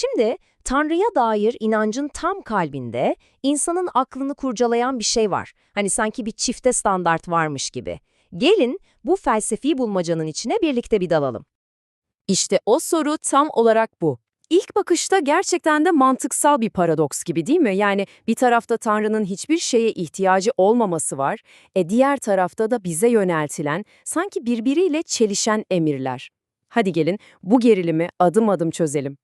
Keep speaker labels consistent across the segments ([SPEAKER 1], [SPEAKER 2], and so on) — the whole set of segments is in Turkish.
[SPEAKER 1] Şimdi Tanrı'ya dair inancın tam kalbinde insanın aklını kurcalayan bir şey var. Hani sanki bir çifte standart varmış gibi. Gelin bu felsefi bulmacanın içine birlikte bir dalalım.
[SPEAKER 2] İşte o soru tam olarak bu. İlk bakışta gerçekten de mantıksal bir paradoks gibi değil mi? Yani bir tarafta Tanrı'nın hiçbir şeye ihtiyacı olmaması var, e diğer tarafta da bize yöneltilen, sanki birbiriyle çelişen emirler. Hadi gelin bu gerilimi adım adım çözelim.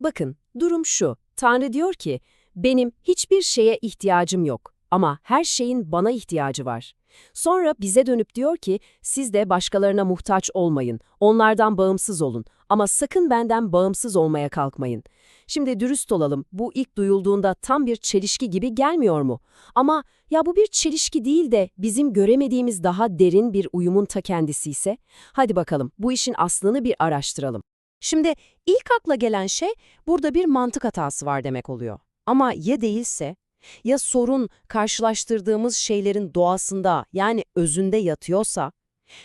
[SPEAKER 1] Bakın, durum şu. Tanrı diyor ki, benim hiçbir şeye ihtiyacım yok ama her şeyin bana ihtiyacı var. Sonra bize dönüp diyor ki, siz de başkalarına muhtaç olmayın, onlardan bağımsız olun ama sakın benden bağımsız olmaya kalkmayın. Şimdi dürüst olalım, bu ilk duyulduğunda tam bir çelişki gibi gelmiyor mu? Ama ya bu bir çelişki değil de bizim göremediğimiz daha derin bir uyumun ta kendisi ise? Hadi bakalım, bu işin aslını bir araştıralım. Şimdi ilk akla gelen şey burada bir mantık hatası var demek oluyor. Ama ya değilse? Ya sorun karşılaştırdığımız şeylerin doğasında yani özünde yatıyorsa?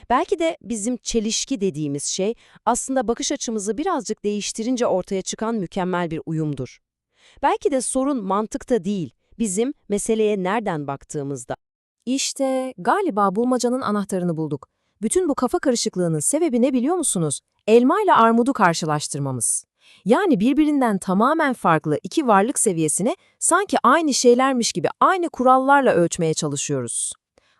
[SPEAKER 1] Belki de bizim çelişki dediğimiz şey aslında bakış açımızı birazcık değiştirince ortaya çıkan mükemmel bir uyumdur. Belki de sorun mantıkta değil, bizim meseleye nereden baktığımızda.
[SPEAKER 2] İşte galiba bulmacanın anahtarını bulduk. Bütün bu kafa karışıklığının sebebi ne biliyor musunuz? Elma ile armudu karşılaştırmamız. Yani birbirinden tamamen farklı iki varlık seviyesini sanki aynı şeylermiş gibi aynı kurallarla ölçmeye çalışıyoruz.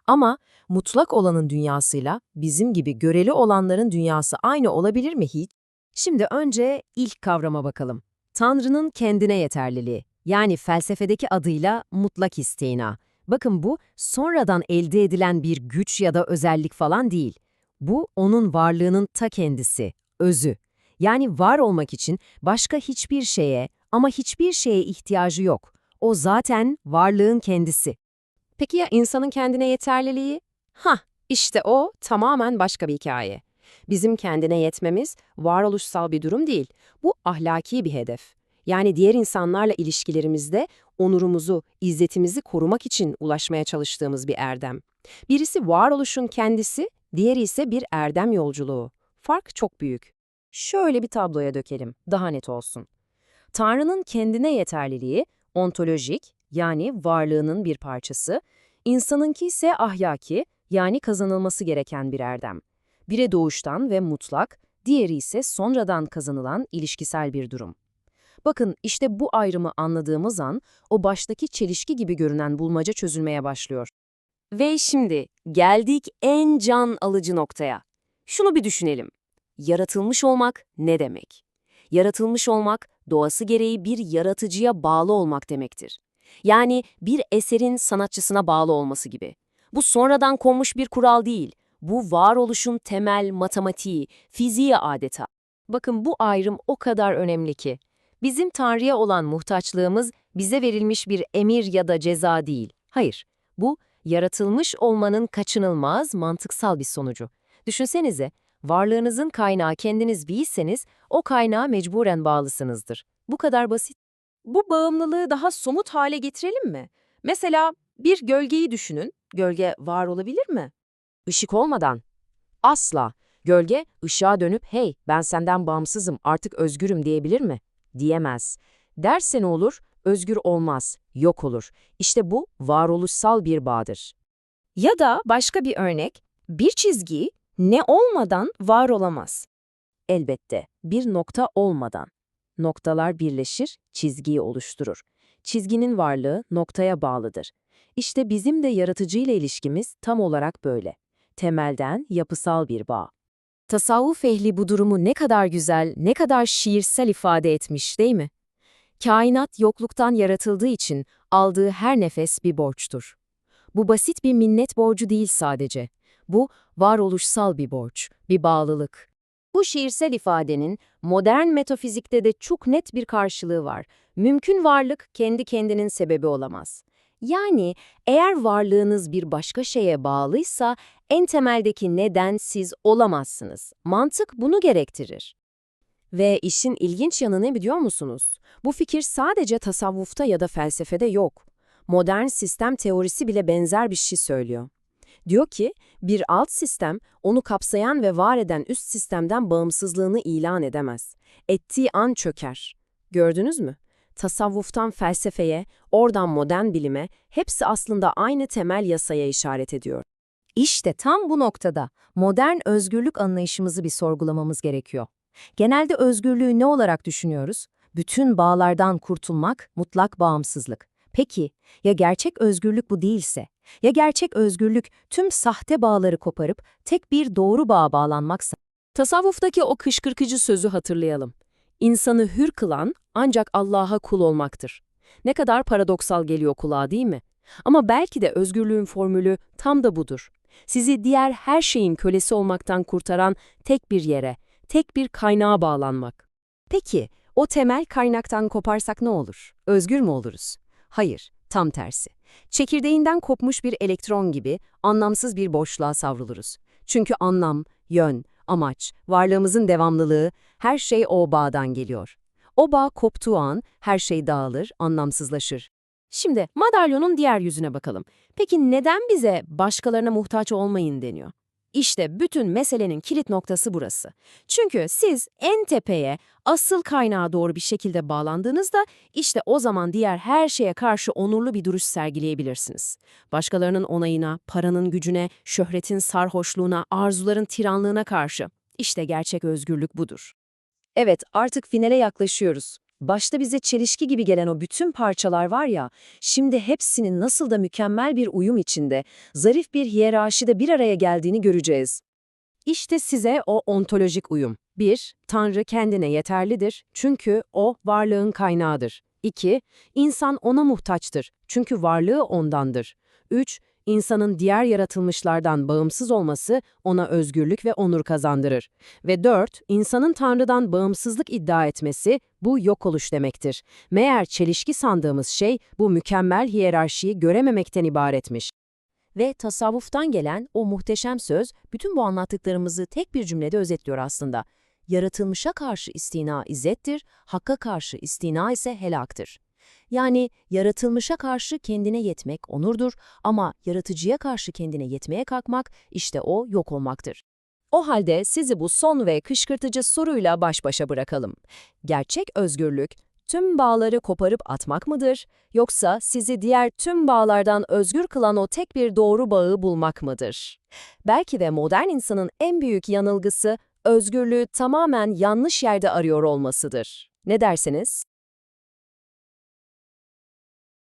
[SPEAKER 2] Ama mutlak olanın dünyasıyla bizim gibi göreli olanların dünyası aynı olabilir mi hiç? Şimdi önce ilk kavrama bakalım. Tanrı'nın kendine yeterliliği, yani felsefedeki adıyla mutlak isteğina. Bakın bu sonradan elde edilen bir güç ya da özellik falan değil. Bu onun varlığının ta kendisi, özü. Yani var olmak için başka hiçbir şeye ama hiçbir şeye ihtiyacı yok. O zaten varlığın kendisi. Peki ya insanın kendine yeterliliği? Hah, işte o tamamen başka bir hikaye. Bizim kendine yetmemiz varoluşsal bir durum değil. Bu ahlaki bir hedef. Yani diğer insanlarla ilişkilerimizde onurumuzu, izzetimizi korumak için ulaşmaya çalıştığımız bir erdem. Birisi varoluşun kendisi, diğeri ise bir erdem yolculuğu. Fark çok büyük. Şöyle bir tabloya dökelim, daha net olsun. Tanrı'nın kendine yeterliliği, ontolojik, yani varlığının bir parçası, insanınki ise ahlaki, yani kazanılması gereken bir erdem. Biri doğuştan ve mutlak, diğeri ise sonradan kazanılan ilişkisel bir durum. Bakın işte bu ayrımı anladığımız an o baştaki çelişki gibi görünen bulmaca çözülmeye başlıyor. Ve şimdi geldik en can alıcı noktaya. Şunu bir düşünelim. Yaratılmış olmak ne demek? Yaratılmış olmak doğası gereği bir yaratıcıya bağlı olmak demektir. Yani bir eserin sanatçısına bağlı olması gibi. Bu sonradan konmuş bir kural değil. Bu varoluşun temel matematiği, fiziği adeta. Bakın bu ayrım o kadar önemli ki. Bizim Tanrı'ya olan muhtaçlığımız bize verilmiş bir emir ya da ceza değil. Hayır, bu yaratılmış olmanın kaçınılmaz mantıksal bir sonucu. Düşünsenize, varlığınızın kaynağı kendiniz değilseniz o kaynağa mecburen bağlısınızdır. Bu kadar basit. Bu bağımlılığı daha somut hale getirelim mi? Mesela bir gölgeyi düşünün. Gölge var olabilir mi? Işık olmadan. Asla. Gölge ışığa dönüp hey ben senden bağımsızım artık özgürüm diyebilir mi? Diyemez. Derse ne olur? Özgür olmaz, yok olur. İşte bu varoluşsal bir bağdır. Ya da başka bir örnek, bir çizgi ne olmadan var olamaz. Elbette bir nokta olmadan. Noktalar birleşir, çizgiyi oluşturur. Çizginin varlığı noktaya bağlıdır. İşte bizim de yaratıcıyla ilişkimiz tam olarak böyle. Temelden yapısal bir bağ. Tasavvuf ehli bu durumu ne kadar güzel, ne kadar şiirsel ifade etmiş değil mi? Kainat yokluktan yaratıldığı için aldığı her nefes bir borçtur. Bu basit bir minnet borcu değil sadece. Bu varoluşsal bir borç, bir bağlılık. Bu şiirsel ifadenin modern metafizikte de çok net bir karşılığı var. Mümkün varlık kendi kendinin sebebi olamaz. Yani eğer varlığınız bir başka şeye bağlıysa en temeldeki neden siz olamazsınız. Mantık bunu gerektirir. Ve işin ilginç yanı ne biliyor musunuz? Bu fikir sadece tasavvufta ya da felsefede yok. Modern sistem teorisi bile benzer bir şey söylüyor. Diyor ki, bir alt sistem onu kapsayan ve var eden üst sistemden bağımsızlığını ilan edemez. Ettiği an çöker.
[SPEAKER 1] Gördünüz mü? Tasavvuftan felsefeye, oradan modern bilime hepsi aslında aynı temel yasaya işaret ediyor.
[SPEAKER 2] İşte tam bu noktada modern özgürlük anlayışımızı bir sorgulamamız gerekiyor. Genelde özgürlüğü ne olarak düşünüyoruz? Bütün bağlardan kurtulmak, mutlak bağımsızlık. Peki, ya gerçek özgürlük bu değilse? Ya gerçek özgürlük tüm sahte bağları koparıp tek bir doğru bağa bağlanmaksa?
[SPEAKER 1] Tasavvuftaki o kışkırtıcı sözü hatırlayalım. İnsanı hür kılan ancak Allah'a kul olmaktır. Ne kadar paradoksal geliyor kulağa değil mi? Ama belki de özgürlüğün formülü tam da budur. Sizi diğer her şeyin kölesi olmaktan kurtaran tek bir yere, tek bir kaynağa bağlanmak. Peki, o temel kaynaktan koparsak ne olur? Özgür mü oluruz? Hayır, tam tersi. Çekirdeğinden kopmuş bir elektron gibi anlamsız bir boşluğa savruluruz. Çünkü anlam, yön, amaç, varlığımızın devamlılığı, her şey o bağdan geliyor. O bağ koptuğu an her şey dağılır, anlamsızlaşır. Şimdi madalyonun diğer yüzüne bakalım. Peki neden bize başkalarına muhtaç olmayın deniyor? İşte bütün meselenin kilit noktası burası. Çünkü siz en tepeye, asıl kaynağa doğru bir şekilde bağlandığınızda işte o zaman diğer her şeye karşı onurlu bir duruş sergileyebilirsiniz. Başkalarının onayına, paranın gücüne, şöhretin sarhoşluğuna, arzuların tiranlığına karşı. İşte gerçek özgürlük budur. Evet, artık finale yaklaşıyoruz. Başta bize çelişki gibi gelen o bütün parçalar var ya, şimdi hepsinin nasıl da mükemmel bir uyum içinde, zarif bir hiyerarşide bir araya geldiğini göreceğiz. İşte size o ontolojik uyum. 1. Tanrı kendine yeterlidir çünkü o varlığın kaynağıdır. 2. İnsan ona muhtaçtır çünkü varlığı ondandır. 3. İnsanın diğer yaratılmışlardan bağımsız olması ona özgürlük ve onur kazandırır. Ve 4. İnsanın Tanrı'dan bağımsızlık iddia etmesi bu yok oluş demektir. Meğer çelişki sandığımız şey bu mükemmel hiyerarşiyi görememekten ibaretmiş. Ve tasavvuftan gelen o muhteşem söz bütün bu anlattıklarımızı tek bir cümlede özetliyor aslında. Yaratılmışa karşı istina izzettir, hakka karşı istina ise helaktır. Yani yaratılmışa karşı kendine yetmek onurdur ama yaratıcıya karşı kendine yetmeye kalkmak işte o yok olmaktır. O halde sizi bu son ve kışkırtıcı soruyla baş başa bırakalım. Gerçek özgürlük tüm bağları koparıp atmak mıdır yoksa sizi diğer tüm bağlardan özgür kılan o tek bir doğru bağı bulmak mıdır? Belki de modern insanın en büyük yanılgısı özgürlüğü tamamen yanlış yerde arıyor olmasıdır. Ne dersiniz?